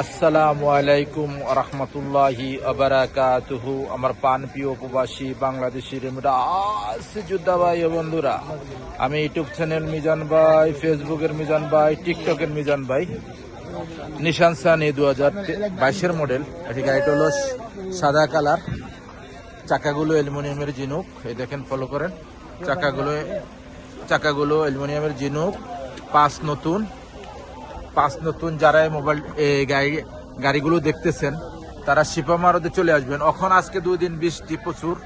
আসসালামু আলাইকুম আমার পান যোদ্ধা ভাই ও বন্ধুরা, আমি ইউটিউব চ্যানেল মিজান ভাই, ফেসবুকের মিজান ভাই, টিকটকের মিজান ভাই। নিশান সানি দু হাজার বাইশের মডেল এটি গাড়িটা হলো সাদা কালার, চাকাগুলো অ্যালুমিনিয়ামের জিনুক এই দেখেন ফলো করেন। চাকাগুলো চাকাগুলো অ্যালুমিনিয়ামের জিনুক পাঁচ নতুন। পাঁচ নতুন যারা মোবাইল গাড়ি, গাড়িগুলো দেখতেছেন, তারা শিপামারতে চলে আসবেন। এখন আজকে দুই দিন বৃষ্টি প্রচুর।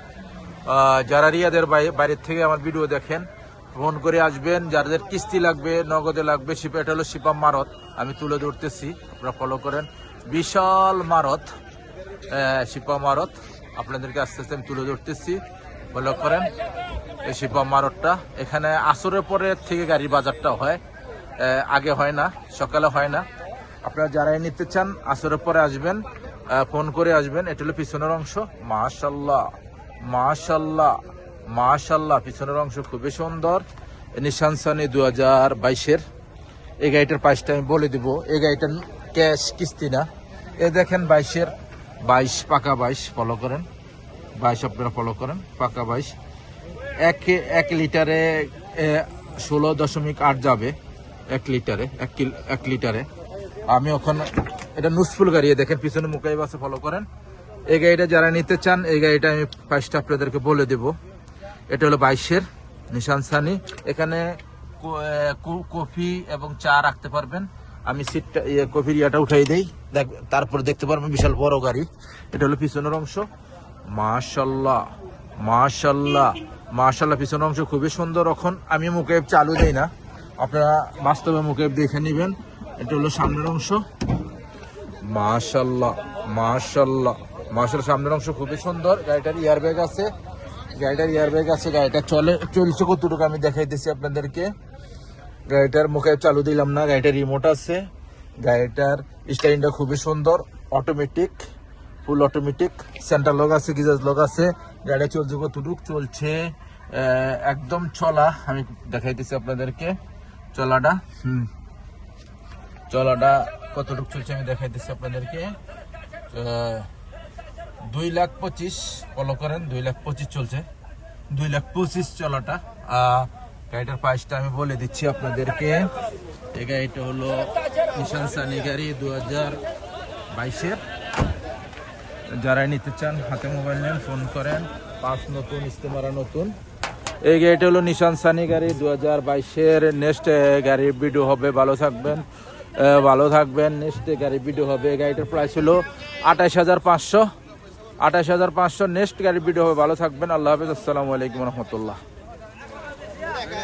যারা রিয়াদের বাই- বাইরের থেকে আমার ভিডিও দেখেন, ফোন করে আসবেন। যাদের কিস্তি লাগবে, নগদে লাগবে, শিপা, এটা হলো শিপাম মারত। আমি তুলে ধরতেছি, আপনারা ফলো করেন। বিশাল মারত শিপা মারত। আপনাদেরকে আস্তে আস্তে আমি তুলে ধরতেছি। ফলো করেন, এই শিপা মারতটা। এখানে আসরের পরে থেকে গাড়ির বাজারটা হয়। আগে হয় না, সকালে হয় না। আপনারা যারাই নিতে চান, আসরের পরে আসবেন ফোন করে আসবেন। এটা হলো পিছনের অংশ। মাশাল্লাহ মাশাল্লাহ মাশাল্লাহ পিছনের অংশ খুবই সুন্দর। নিশান সানি দু হাজার বাইশের। এই গাড়িটার প্রাইসটা আমি বলে দিব। এই গাড়িটার ক্যাশ কিস্তি না। এ দেখেন বাইশের, বাইশ, পাকা বাইশ ফলো করেন। বাইশ আপনারা ফলো করেন, পাকা বাইশ। এক এক লিটারে ষোলো দশমিক আট যাবে। এক লিটারে, এক কিল- এক লিটারে। আমি ওখানে, এটা নুসফুল গাড়ি দেখেন পিছনে মুকাই বাসে ফলো করেন। এই গাড়িটা যারা নিতে চান, এই গাড়িটা আমি প্রাইসটা আপনাদেরকে বলে দেব। এটা হলো বাইশের, নিশান সানি। এখানে কফি এবং চা রাখতে পারবেন। আমি সিটটা ইয়ে কফির ইয়াটা উঠাই দেই। দেখ, তারপরে দেখতে পারবেন বিশাল বড় গাড়ি। এটা হলো পিছনের অংশ। মাশাল্লাহ মাশাল্লাহ মাশাল্লাহ, পিছনের অংশ খুবই সুন্দর। এখন আমি মুকেব চালু দেই না। আপনারা বাস্তবে মুকেব দেখে নেবেন। এটা হলো সামনের অংশ। মাশাল্লাহ মাশাল্লাহ মাশাল্লাহ সামনের অংশ খুবই সুন্দর। গাড়িটার ইয়ার ব্যাগ আছে। গাড়িটার ইয়ার ব্যাগ আছে, গাড়িটা চলে, চলছে কতটুকু আমি দেখাইতেছি আপনাদেরকে। গাড়িটার মুখে চালু দিলাম না গাড়িটার রিমোট আছে। গাড়িটার স্টাইলটা খুবই সুন্দর automatic full automatic centre lock আছে গিজাজ লগ আছে। গাড়ি চলছে কতটুক? চলছে একদম চলা। আমি দেখাইতেছি আপনাদেরকে। চলাটা? হুম। চলাটা কতটুকু চলছে আমি দেখাইতেছি আপনাদেরকে। দুই লাখ পঁচিশ ফলো করেন, দুই লাখ পঁচিশ চলছে। দুই লাখ পঁচিশ চলাটা। গাড়িটার প্রাইসটা আমি বলে দিচ্ছি আপনাদেরকে। এই গাড়িটা হলো নিশান সানি গাড়ি দু হাজার বাইশের। যারা নিতে চান, হাতে মোবাইল নেন ফোন করেন। পাঁচ নতুন ইস্তেমারা নতুন। এই গাড়িটা হলো নিশান সানি গাড়ি দু হাজার বাইশের নেক্সট গাড়ির ভিডিও হবে, ভালো থাকবেন। ভালো থাকবেন নেক্সট গাড়ির ভিডিও হবে। এই গাড়িটার প্রাইস হলো আঠাশ হাজার পাঁচশো। আঠাশ হাজার পাঁচশো নেক্সট গাড়ির ভিডিও হবে। ভালো থাকবেন। আল্লাহ হাফিজ। আসসালামু আলাইকুম রহমতুল্লাহ।